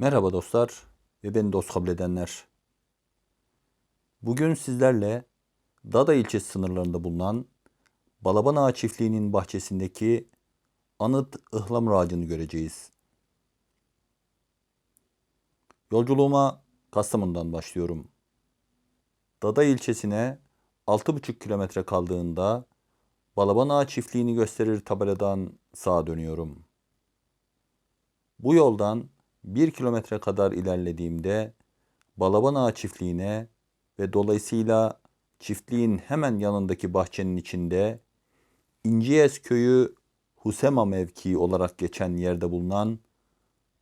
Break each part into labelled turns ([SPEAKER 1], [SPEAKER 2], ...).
[SPEAKER 1] Merhaba dostlar ve beni dost kabul edenler. Bugün sizlerle Dada ilçesi sınırlarında bulunan Balaban Ağa çiftliğinin bahçesindeki anıt ıhlamur ağacını göreceğiz. Yolculuğuma Kastamonu'dan başlıyorum. Dada ilçesine 6,5 kilometre kaldığında Balaban Ağa çiftliğini gösterir tabeladan sağa dönüyorum. Bu yoldan bir kilometre kadar ilerlediğimde Balaban Ağa çiftliğine ve dolayısıyla çiftliğin hemen yanındaki bahçenin içinde İnciyes köyü Husema mevkii olarak geçen yerde bulunan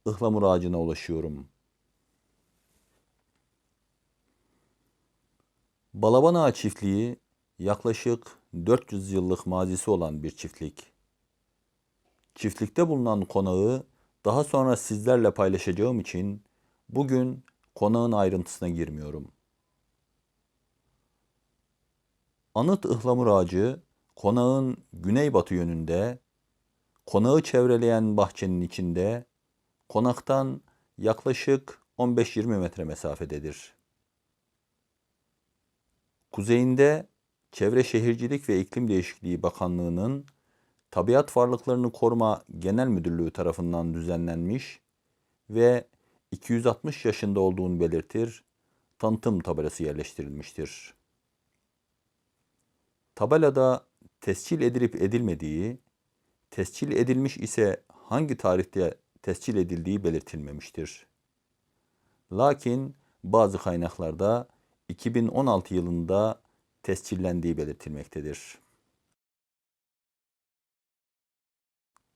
[SPEAKER 1] ıhlamur ağacına ulaşıyorum. Balaban Ağa çiftliği yaklaşık 400 yıllık mazisi olan bir çiftlik. Çiftlikte bulunan konağı daha sonra sizlerle paylaşacağım için bugün konağın ayrıntısına girmiyorum. Anıt ıhlamur ağacı konağın güneybatı yönünde, konağı çevreleyen bahçenin içinde, konaktan yaklaşık 15-20 metre mesafededir. Kuzeyinde Çevre Şehircilik ve İklim Değişikliği Bakanlığı'nın Tabiat Varlıklarını Koruma Genel Müdürlüğü tarafından düzenlenmiş ve 260 yaşında olduğunu belirtir tanıtım tabelası yerleştirilmiştir. Tabelada tescil edilip edilmediği, tescil edilmiş ise hangi tarihte tescil edildiği belirtilmemiştir. Lakin bazı kaynaklarda 2016 yılında tescillendiği belirtilmektedir.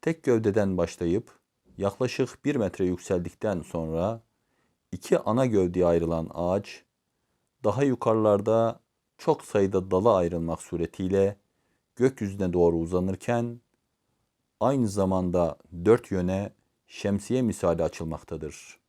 [SPEAKER 1] Tek gövdeden başlayıp yaklaşık 1 metre yükseldikten sonra iki ana gövdeye ayrılan ağaç daha yukarılarda çok sayıda dala ayrılmak suretiyle gökyüzüne doğru uzanırken aynı zamanda dört yöne şemsiye misali açılmaktadır.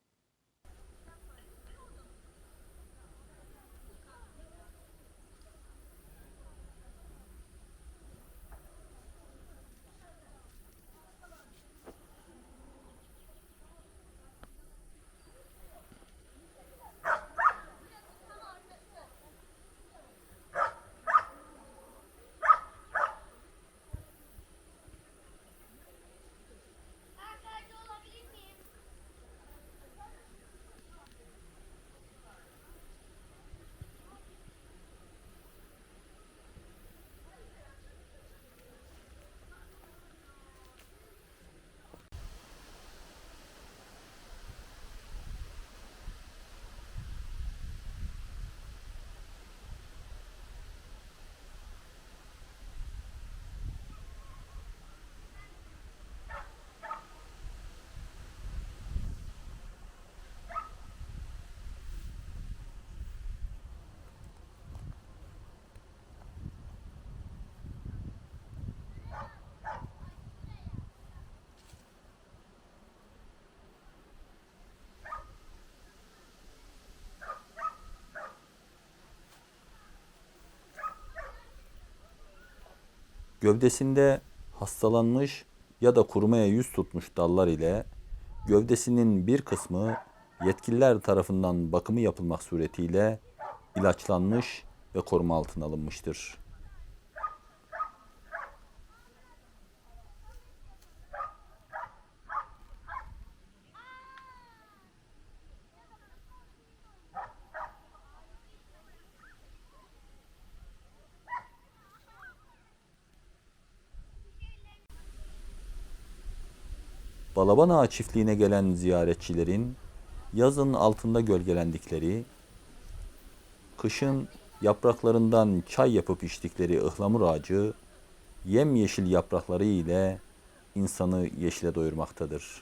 [SPEAKER 1] Gövdesinde hastalanmış ya da kurumaya yüz tutmuş dallar ile gövdesinin bir kısmı yetkililer tarafından bakımı yapılmak suretiyle ilaçlanmış ve koruma altına alınmıştır. Balaban Ağa çiftliğine gelen ziyaretçilerin yazın altında gölgelendikleri, kışın yapraklarından çay yapıp içtikleri ıhlamur ağacı yemyeşil yaprakları ile insanı yeşile doyurmaktadır.